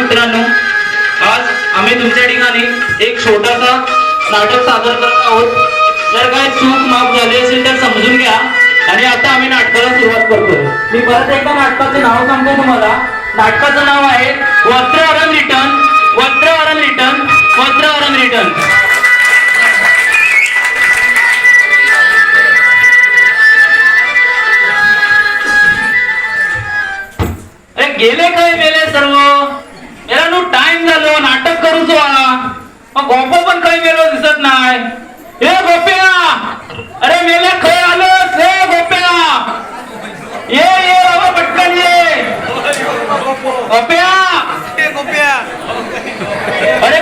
मित्रांनो आज आम्ही तुमच्या ठिकाणी एक छोटासा नाटक सादर करत आहोत. जर काय चूक माफ झाली असेल तर समजून घ्या आणि आता आम्ही नाटकाला सुरुवात करतो मी परत एकदा नाटकाचे नाव सांगतो तुम्हाला. नाटकाचं नाव आहे Vastraharan return Vastraharan return Vastraharan return. अरे गेले काय मेले सर्व मेला नु टाइम झालो नाटक करूचो हा मग गोपो पण काही मेलो दिसत नाही. ए गोप्या! अरे मेल्या खय आलो ए गोप्या! ये ये बाबा पटकन ये. गोप्या. अरे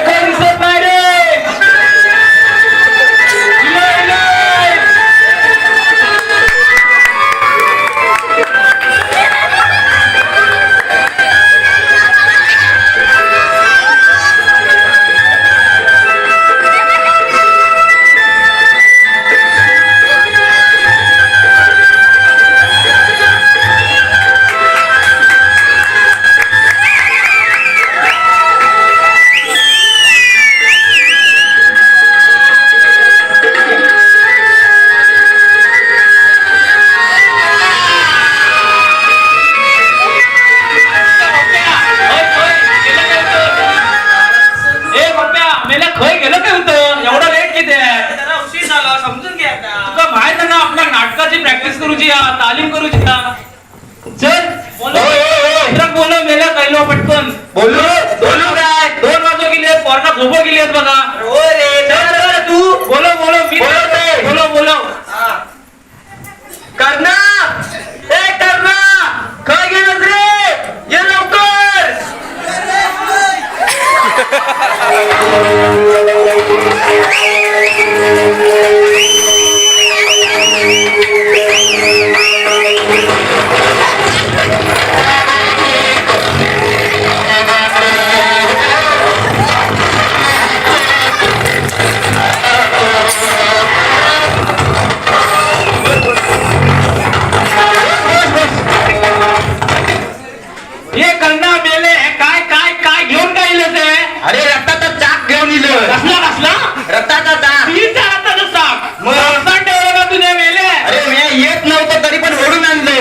हे कर्णा मेले काय काय काय घेऊन काय इलं ते? अरे रक्ताचा चाक घेऊन इल. कसला कसला? रक्ताचा चाक. तीन चार साप मग? रस्ता ठेवलं का तुझ्या मेले. अरे मी येत नव्हतं तरी पण ओढून आणलं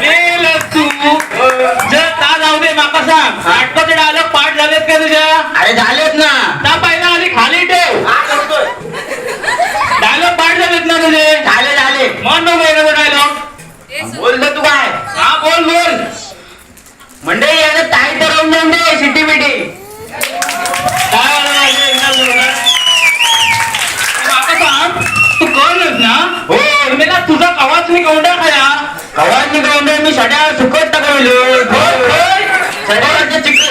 मेल तू. जर का जाऊ दे माका सांग. नाटकाचे डायलॉग पाठ झालेत का तुझ्या? अरे झालेत ना. त्या पहिला आधी खाली ठेव. हा. डायलॉग पाठ झालेत ना तुझे? झाले झाले. मन नको डायलॉग. बोलतो तू काय? हा बोल बोल मंडळी यानं ताई तर जाऊन दे सिटी बिटी काय वाला आहे, इंग्रज माका सांग तू ना? हो मेला तुझा कवाच मी गौंडा खाया कवानी ग्राउंड मी सड्या सुकट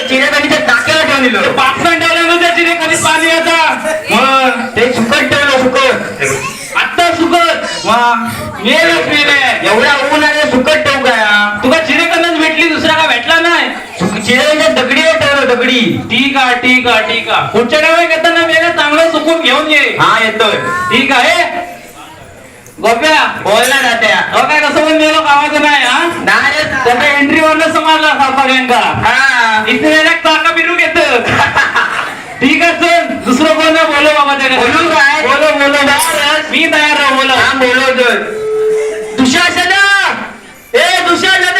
चिरेकणीच्या टाक्याला दिलो. पाचन ठेवलं ना त्याची रे खाली पाणी आता. मग ते सुकट ठेवलं सुकट आत्ता सुकत. मेलच मेले एवढा ऊन आले सुकट ठेवू काय तुका चिरेकंदच भेटली दुसरा का भेटला नाही? ठेवलं दगडी. ठीक आहे ठीक आहे ठीक आहे. पुढच्या डाव्या घेताना मेला चांगलं सुकून घेऊन ये. हा येतोय ठीक आहे. गोप्या. बोलला जात्या हो काय कसं पण मेलो कामाचं नाही हा? नाही. त्याचा एंट्री वरनं समजला सगळ्यांका हा इथे चाका बिरू घेत. ठीक आहे चल. दुसरं कोण बोलो बाबा त्याने बोलू काय? बोलो बोलो. मी तयार राहू बोलो हा दुशासना ए दुशासना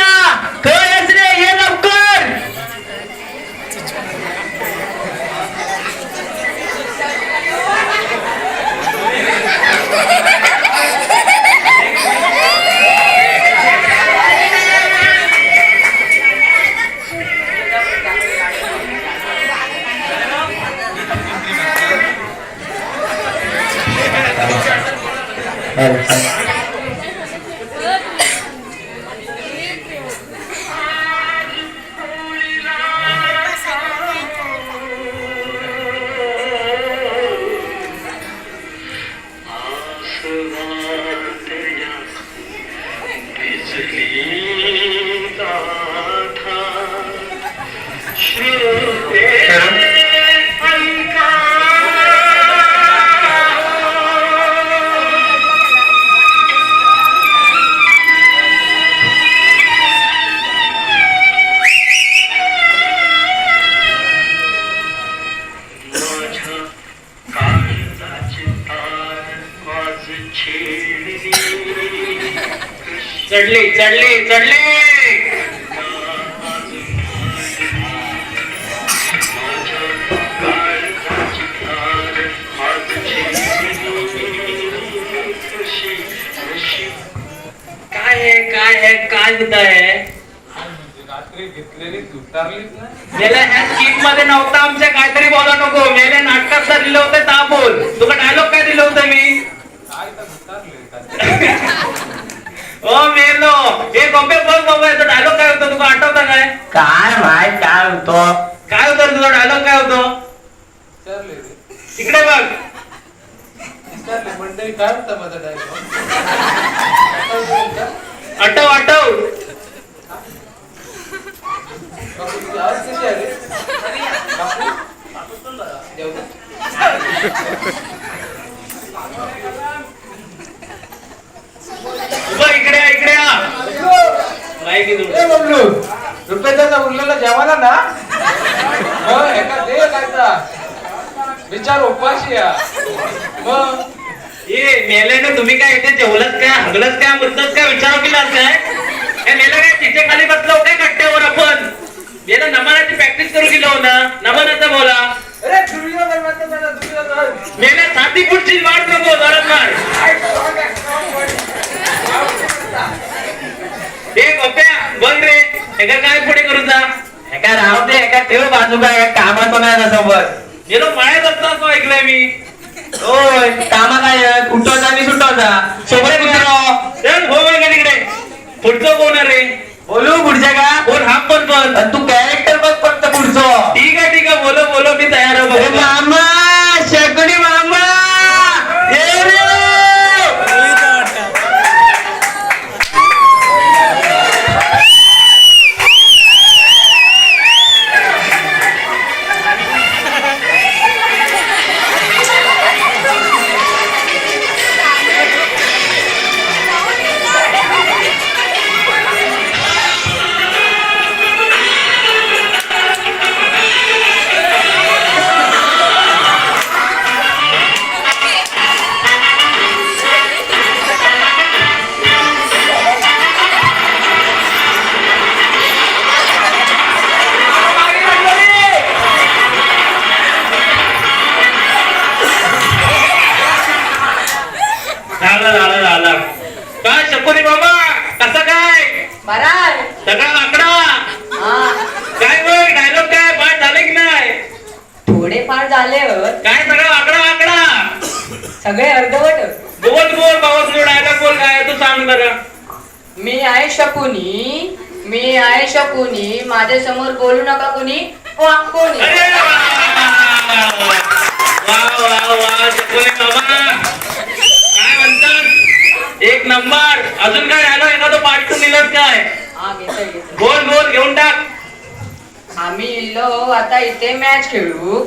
哎。चढले चढले चढले. काय आहे काय आहे काय आहे? मध्ये नव्हता आमच्या काहीतरी बोला नको. मेले नाटकात दिलं होतं ता बोल. तुका डायलॉग काय दिलं होतं मी? ओ मेलो. हे बघे बघ बाबा याचा डायलॉग काय होता? तुला आठवता काय? काय माहीत काय होतो? काय होतं तुझा डायलॉग काय होतो? इकडे बघ. मंडळी काय होता माझा डायलॉग आठव आठव. आवाज कशी आली इकडे या, इकडे या माहिती ए तुला बबलू रुपयाचा उरलेला जेवायला ना? मग एका दे काय विचार उपाशी या. मग? ये मेल्याने तुम्ही काय इथे जेवलत काय हगलत काय मुद्दत काय विचार केलास काय? हे मेलं काय? तिथे खाली बसलो काय कट्ट्यावर आपण? मेलं नमनाची प्रॅक्टिस करू गेलो ना? नमनाचा बोला. अरे मला दुर्योधन मेल्या छाती पुढची वाट नको मार हे गोप्या बघ रे. एका काय पुढे करू जा? एका राहू दे एका ठेव बाजू काय एका कामात नाही सोबत. गेलो मळ्यात असता असं ऐकलंय मी. होय कामा काय उठवता मी सुटवता सोबत हो बघ तिकडे पुढचं कोण आहे रे? बोलू पुढच्या का? कोण हा पण तू कॅरेक्टर बघ फक्त पुढचं. ठीक आहे ठीक आहे बोलो बोलो मी तयार आहे बघू. मामा! शकुनी मी आहे शकुनी माझ्यासमोर बोलू नका कुणी? कोणी? काय म्हणतात? एक नंबर. अजून काय डायलॉग एखादं पाठ तू लिहिलं काय? हा बोल बोल घेऊन टाक. आम्ही इलो आता इथे मॅच खेळू.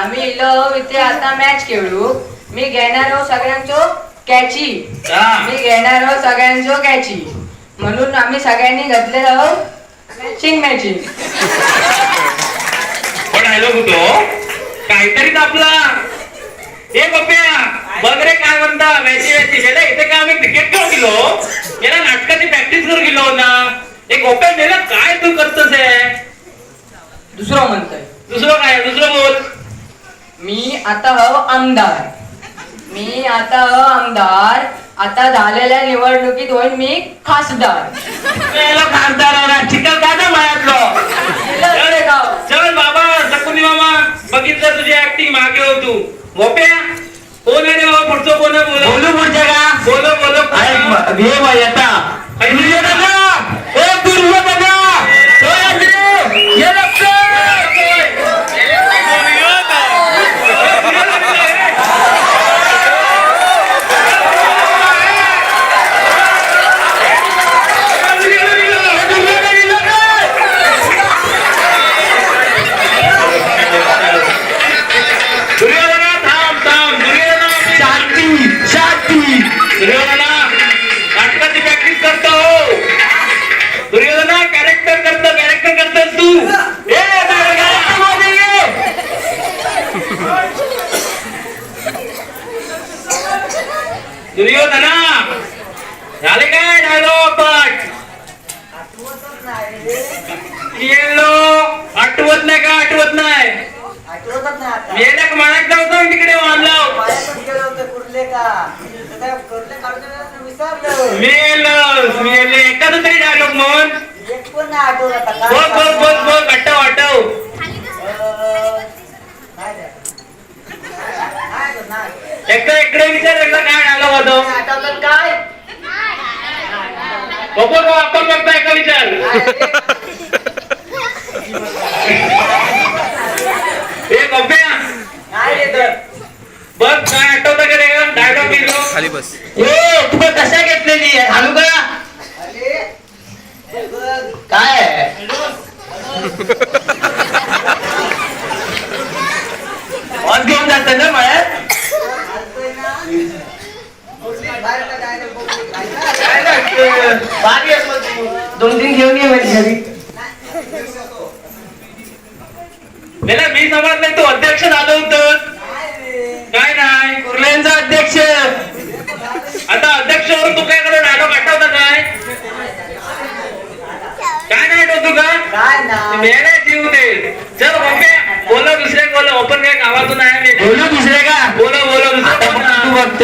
आम्ही इलो इथे आता मॅच खेळू. मी घेणार आहो सगळ्यांचो कॅची. हा. मी घेणार आहो सगळ्यांचो कॅची. म्हणून आम्ही सगळ्यांनी घातले आहो. मॅचिंग मॅचिंग पण डायलॉग होतो काहीतरीच आपला हे बप्प्या बघ रे काय म्हणता. मॅची मॅची गेला इथे काय आम्ही क्रिकेट खेळून गेलो? गेला नाटकाची प्रॅक्टिस करून गेलो ना. हे गोप्या गेला काय तू करतोस हे? दुसरं म्हणतोय. दुसरं काय? दुसरं बोल. मी आता हव आमदार. मी आता आमदार आता झालेल्या निवडणुकीत होईन मी खासदार. याला खासदार आहे ना काय ना मायातलो? गाव. चल बाबा सकुनी मामा बघितलं तुझी ऍक्टिंग मागे हो तू. गोप्या कोण आहे रे बाबा पुढचं? कोण आहे बोलो बोलू पुढच्या का? बोलो बोलो घे बाई आता. दुर्योधना ए दुर्योधना. मेले एखादा तरी डायलॉग काय बघ बघ बघ बघ आठव आठव. एकदा इकडे विचार एकदा काय डायलॉग होतो आठवलं काय बघू बघ आपण बघता एका विचार. हे बघ्या नाही रे तर. बघ काय आठवतं का रे? डायलॉग गेलो खाली बस. ए तू पण कशा घेतलेली आहे? घालू का. काय? आज घेऊन जात ना तू. दोन तीन घेऊन ये माझ्या घरी मेला मी समजत नाही तू अध्यक्ष झालं होतं काय नाही कुर्ल्यांचा अध्यक्ष आता अध्यक्ष म्हणून तू काय करू डायलॉग आठवता काय काय नाही आठवतो का काय ना मेले जीव दे चल ओके बोला दुसऱ्या बोला ओपन काय गावातून आहे मी बोलू दुसरे का बोला बोला. तू बघत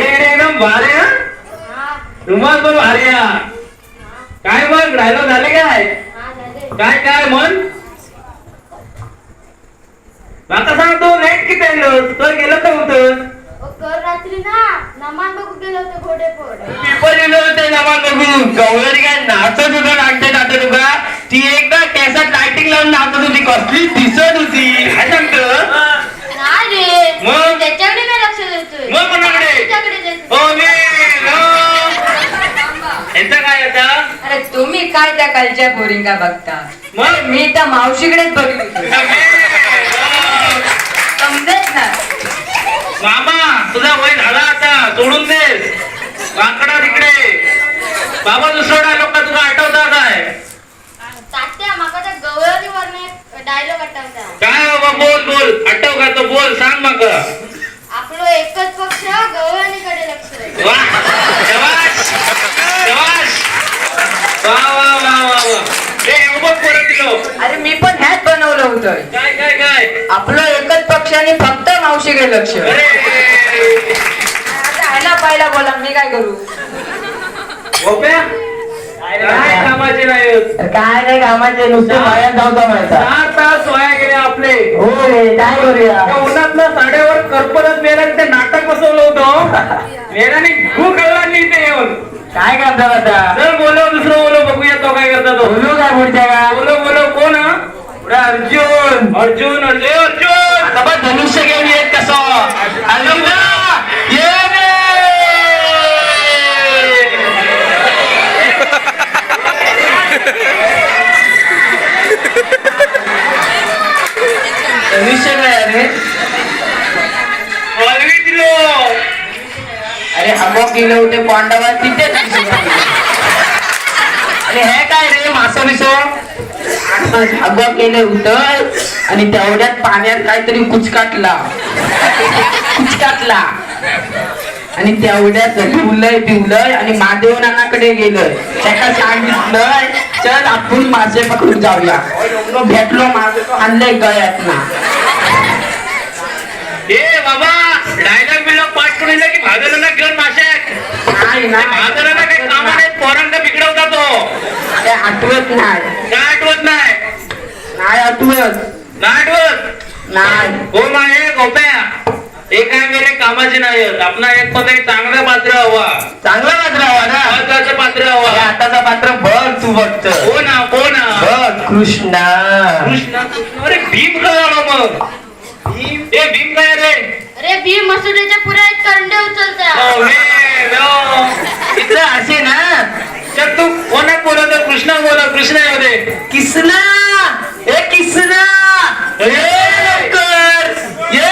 साडी आणि रुमाल पण भारी काय मग? डायलॉग झाले काय? काय काय मन आता सांगतो नेट किती आणलं तर गेलं तर होत? रात्री ना नमान बघू गेलो होतो घोडेपोड पेपर लिहिलं होतं नमान बघू गवळणी काय नाचत होतं नाटते नाटत ती एकदा केसात लायटिंग लावून नाचत होती. कसली दिसत होती. काय सांगतो मग? त्याच्याकडे नाही लक्ष देतोय. मग कोणाकडे? तुझ्याकडे देतोय. मी यांचं काय आता? अरे तुम्ही काय त्या कालच्या पोरिंगा बघता? मग? मी त्या मावशीकडेच बघितलं समजत ना मामा तुझा वय झाला आता सोडून देस वाकडा तिकडे बाबा दुसरा डायलॉग का तुला आठवता काय तात्या माका त्या गवळणीवरनं एक डायलॉग आठवता काय बाबा बोल बोल आठव का तो बोल सांग मग आपलो एकच पक्ष गवळणीकडे लक्ष देतो. वा शबाश शबाश वा वा वा वा वा हे उभं परत दिलो अरे मी पण ह्याच बनवलं होतं काय काय काय आपलं एकच पक्ष आणि मावशीकडे लक्ष. अरे आता ह्याला पाहिला बोला मी काय करू? गोप्या? काय कामाचे नाही. काय नाही कामाचे नुसते माहिती चार तास वाया गेले आपले. हो रे काय करूया? त्या उन्हातलं साड्यावर करपरत मेल्याने ते नाटक बसवलं होतं. मेल्याने खूप कळला इथे येऊन. काय करतात आता? चल बोलव दुसरं बोलव बघूया तो काय करता तो. बोलू काय पुढच्या का बोलव बोलव कोण हा? पुढे अर्जुन अर्जुन अर्जुन अर्जुन आता बघ धनुष्य घेऊन येत कसं अर्जुन ये रे! धनुष्य काय रे हलवी दिलो अरे हमो गेले मासो धागो केलं होतं आणि तेवढ्यात पाण्यात काहीतरी कुचकाटला. कुचकाटला. आणि तेवढ्यात पिवलंय पिवलंय आणि महादेव नानाकडे गेलं त्याला सांगितलं चल आपण मासे पकडून जाऊया. भेटलो माझं तो आणलंय गळ्यात ना ए बाबा डायलॉग बिलॉग पाठ करून की भादरांना घेऊन माशे नाही नाही भादरांना काही कामा नाही पोरांना बिघडवता तो. आठवत नाही. काय आठवत नाही? नाही आठवत. नाही आठवत? नाही. हो माये गोप्या. हे काय मेरे कामाचे नाही. आपला एक पण एक चांगला पात्र हवा. चांगला पात्र हवा ना? महत्वाचं पात्र हवा. आताचा पात्र बघ तू फक्त. कोण हा कोण हा बघ कृष्णा. कृष्ण कृष्ण. अरे भीम काय आला मग? भीम? ए भीम काय रे? अरे भीम मसुरीच्या पुऱ्या एक करंडे उचलता इथं असे ना तर तू कोणा बोलत कृष्णा बोला कृष्ण येऊ किसना ए किसना ए लवकर ये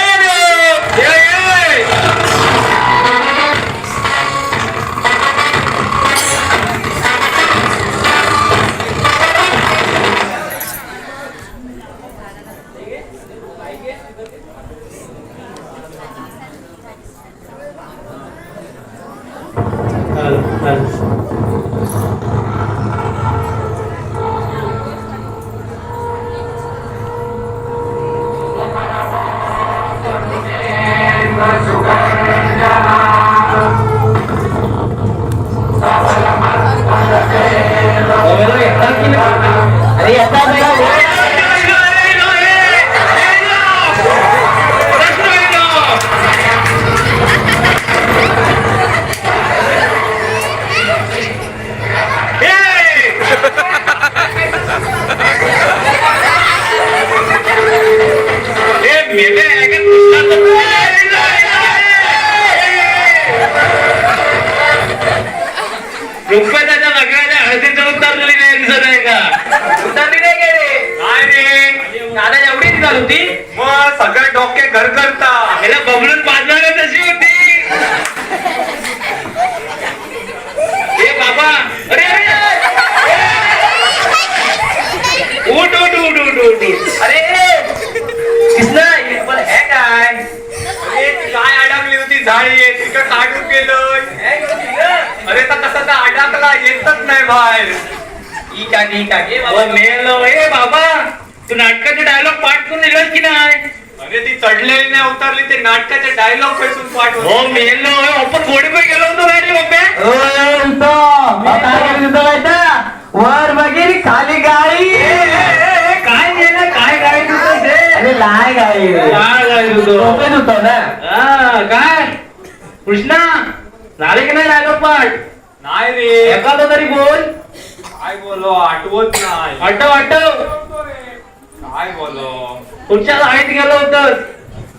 मेलो ए बाबा. तू नाटकाचे डायलॉग पाठ करून दिलास की नाही? अरे ती चढलेली नाही उतरली ते नाटकाचे डायलॉग पैसून पाठवत हो मेलो आपण घोडे पण गेलो होतो रे माहिती आहे? वर बघील खाली गाई काय गेलं काय काय तुझं ते अरे लाय गाई काय काय तुझं होतो ना? हा, काय? कृष्णा झाले की नाही डायलॉग पाठ? नाही रे. एखादा तरी बोल. काय बोलो आठवत नाही. आटव आटव काय बोलो पुढच्या शाळेत गेलो होतं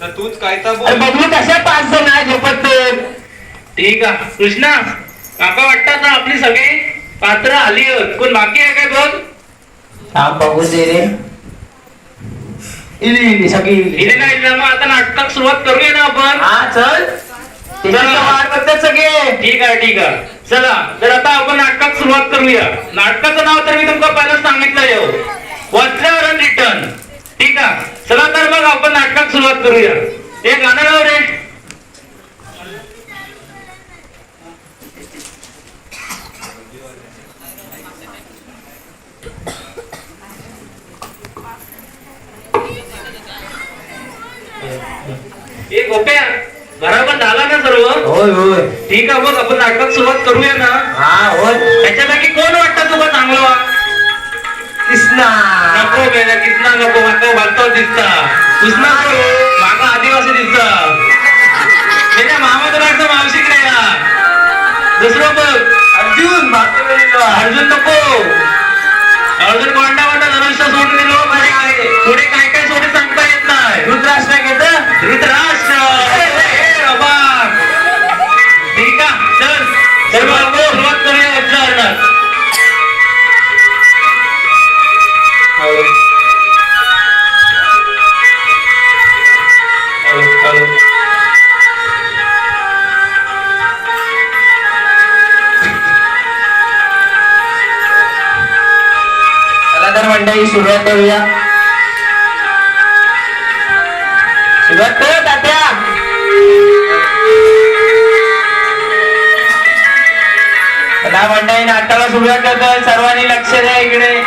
तर तूच काय तर बोल बबलू कशा पाच जण आहे झोपत ते? ठीक आहे. कृष्णा काका वाटतात ना आपली सगळी पात्र आली आहेत. कोण बाकी आहे काय बघ थांब बघू दे रे. इली इली सगळी इली. नाही मग आता नाटकात सुरुवात करूया ना आपण. हा चल. वाट बघतात सगळे. ठीक आहे ठीक आहे. चला तर आता आपण नाटकात सुरुवात करूया. नाटकाचं नाव तर मी तुमका पहिलं सांगितलं येऊ वस्त्रावर रिटर्न ठीक आहे. चला तर मग आपण नाटकात सुरुवात करूया. हे गाणं लाव रे. ए गोप्या बरोबर झाला ना सर्व? होय होय. ठीक आहे मग आपण नाटकात सुरुवात करूया ना? हा होय. त्याच्यापैकी कोण वाटतं तुला चांगलं? कृष्णा. नको बेटा कितना नको माका वाटतो दिसता. कृष्णा माका आदिवासी दिसता. त्याच्या मामा वाटतं मावशी कडे या दुसरं बघ. करूया. मला म्हणणं नाटकाला सुरुवात करतोय. सर्वांनी लक्ष द्या इकडे.